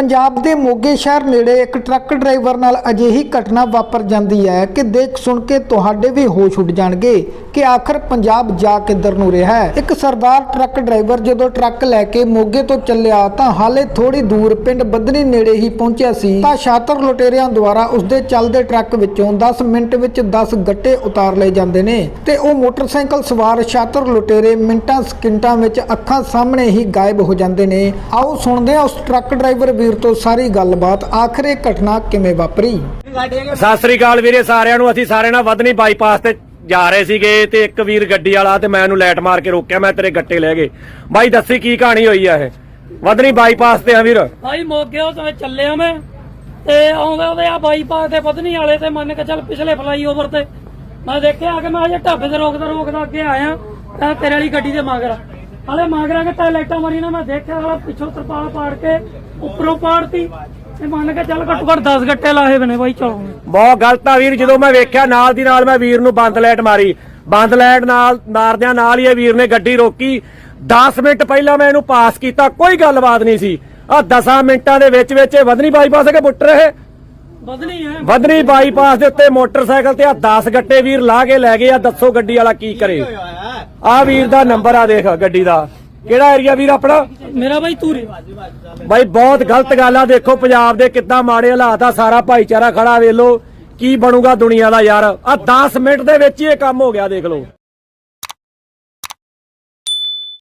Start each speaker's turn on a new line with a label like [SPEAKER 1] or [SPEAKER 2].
[SPEAKER 1] ਪੰਜਾਬ ਦੇ ਮੋਗੇ ਸ਼ਹਿਰ ਨੇੜੇ ਇੱਕ ਟਰੱਕ ਡਰਾਈਵਰ ਨਾਲ ਅਜਿਹੀ ਘਟਨਾ ਵਾਪਰ ਜਾਂਦੀ ਹੈ ਕਿ ਦੇਖ ਸੁਣ ਕੇ ਤੁਹਾਡੇ ਵੀ ਹੋਸ਼ ਉੱਡ ਜਾਣਗੇ ਕਿ ਆਖਰ ਪੰਜਾਬ ਜਾ ਕਿੱਧਰ ਨੂੰ ਰਿਹਾ ਹੈ। ਇੱਕ ਸਰਦਾਰ ਟਰੱਕ ਡਰਾਈਵਰ ਜਦੋਂ ਟਰੱਕ ਲੈ ਕੇ ਮੋਗੇ ਤੋਂ ਚੱਲਿਆ ਤਾਂ ਹਾਲੇ ਥੋੜੀ ਦੂਰ ਪਿੰਡ ਬੱਦਨੀ ਨੇੜੇ ਹੀ ਪਹੁੰਚਿਆ ਸੀ। ਤਾਂ ਸ਼ਾਤਰ ਲੁਟੇਰਿਆਂ ਦੁਆਰਾ ਉਸਦੇ ਚੱਲਦੇ ਟਰੱਕ ਵਿੱਚੋਂ 10 ਮਿੰਟ ਵਿੱਚ 10 ਗੱਟੇ ਉਤਾਰ ਲਏ ਜਾਂਦੇ ਨੇ ਤੇ ਉਹ ਮੋਟਰਸਾਈਕਲ ਸਵਾਰ ਸ਼ਾਤਰ ਲੁਟੇਰੇ ਮਿੰਟਾਂ ਸਕਿੰਟਾਂ ਵਿੱਚ ਅੱਖਾਂ ਸਾਹਮਣੇ ਹੀ ਗਾਇਬ ਹੋ ਜਾਂਦੇ ਨੇ। ਆਓ ਸੁਣਦੇ ਹਾਂ ਉਸ ਟਰੱਕ ਡਰਾਈਵਰ ਵੀ ਵੀਰ ਤੋਂ ਸਾਰੀ ਗੱਲਬਾਤ ਆਖਰ ਘਟਨਾ ਕਿਵੇਂ ਵਾਪਰੀ?
[SPEAKER 2] ਸਤਿ ਸ੍ਰੀ ਅਕਾਲ ਵੀਰੇ ਸਾਰਿਆਂ ਨੂੰ ਅਸੀਂ ਸਾਰੇ ਨਾਲ ਵਧਨੀ ਬਾਈਪਾਸ ਤੇ ਜਾ ਰਹੇ ਸੀਗੇ ਤੇ ਇੱਕ ਵੀਰ ਗੱਡੀ ਵਾਲਾ ਤੇ ਮੈਂ ਉਹਨੂੰ ਲਾਈਟ ਮਾਰ ਕੇ ਰੋਕਿਆ ਮੈਂ ਤੇਰੇ ਗੱਟੇ ਲੈ ਗਏ। ਬਾਈ ਦੱਸੀ ਕੀ ਕਹਾਣੀ ਹੋਈ ਆ ਇਹ? ਵਧਨੀ ਬਾਈਪਾਸ ਤੇ ਆ ਵੀਰ।
[SPEAKER 3] ਭਾਈ ਮੋਗੇ ਉਹ ਤੋਂ ਚੱਲਿਆ ਮੈਂ ਤੇ ਆਉਂਦੇ ਉਹਦੇ ਆ ਬਾਈਪਾਸ ਤੇ ਪਤਨੀ ਵਾਲੇ ਤੇ ਮੰਨ ਕੇ ਚੱਲ ਪਿਛਲੇ ਫਲਾਈਓਵਰ ਤੇ। ਮੈਂ ਦੇਖਿਆ ਕਿ ਮੈਂ ਅਜੇ ਢਾਬੇ ਤੇ ਰੋਕਦਾ ਰੋਕਦਾ ਅੱਗੇ ਆਇਆ ਤਾਂ ਤੇਰੇ ਵਾਲੀ ਗੱਡੀ ਦੇ ਮਗਰ ਹਲੇ ਮਗਰਾਂ ਕੇ ਤਾਂ ਲਾਈਟਾਂ ਮਾਰੀ ਨਾ ਮੈਂ ਦੇਖਿਆ ਹਲਾ ਪਿੱਛੋਂ ਤਰਪਾਲ ਪਾੜ ਕੇ ਉੱਪਰੋਂ ਪਾੜਤੀ। ਤੇ ਮੰਨ ਕੇ ਚੱਲ ਘੱਟੋ ਘੱਟ 10 ਗੱਟੇ ਲਾਹੇ ਬਨੇ ਬਾਈ ਚਲੋ।
[SPEAKER 2] ਬਹੁਤ ਗਲਤ ਆ ਵੀਰ ਜਦੋਂ ਮੈਂ ਵੇਖਿਆ ਨਾਲ ਦੀ ਨਾਲ ਮੈਂ ਵੀਰ ਨੂੰ ਬੰਦ ਲਾਈਟ ਮਾਰੀ। ਬੰਦ ਲਾਈਟ ਨਾਲ ਮਾਰਦਿਆਂ ਨਾਲ ਹੀ ਇਹ ਵੀਰ ਨੇ ਗੱਡੀ ਰੋਕੀ। 10 ਮਿੰਟ ਪਹਿਲਾਂ ਮੈਂ ਇਹਨੂੰ ਪਾਸ ਕੀਤਾ ਕੋਈ ਗੱਲਬਾਤ ਨਹੀਂ ਸੀ। ਆ 10 ਮਿੰਟਾਂ ਦੇ ਵਿੱਚ ਵਿੱਚ ਇਹ ਵਧਨੀ ਬਾਈਪਾਸ ਕੇ ਪੁੱਟ ਰਹੇ
[SPEAKER 3] ਬਦਲੀ ਹੈ।
[SPEAKER 2] ਵਧਨੀ ਬਾਈਪਾਸ ਦੇ ਉੱਤੇ ਮੋਟਰਸਾਈਕਲ ਤੇ ਆ 10 ਗੱਟੇ ਵੀਰ ਲਾ ਕੇ ਲੈ ਗਏ ਆ ਦੱਸੋ ਗੱਡੀ ਵਾਲਾ ਕੀ ਕਰੇ। ਆ ਵੀਰ ਦਾ ਨੰਬਰ ਆ ਦੇਖ ਗੱਡੀ ਦਾ। ਕਿਹੜਾ ਏਰੀਆ ਵੀਰ ਆਪਣਾ?
[SPEAKER 3] ਮੇਰਾ ਬਾਈ ਤੂਰੀ
[SPEAKER 2] ਬਾਈ ਬਹੁਤ ਗਲਤ ਗੱਲ ਆ। ਦੇਖੋ ਪੰਜਾਬ ਦੇ ਕਿੱਦਾਂ ਮਾੜੇ ਹਾਲਾਤ ਆ। ਸਾਰਾ ਭਾਈਚਾਰਾ ਖੜਾ ਵੇਖ ਲੋ ਕੀ ਬਣੂਗਾ ਦੁਨੀਆ ਦਾ ਯਾਰ। ਆ 10 ਮਿੰਟ ਦੇ ਵਿੱਚ ਹੀ ਇਹ ਕੰਮ ਹੋ ਗਿਆ ਦੇਖ ਲਓ।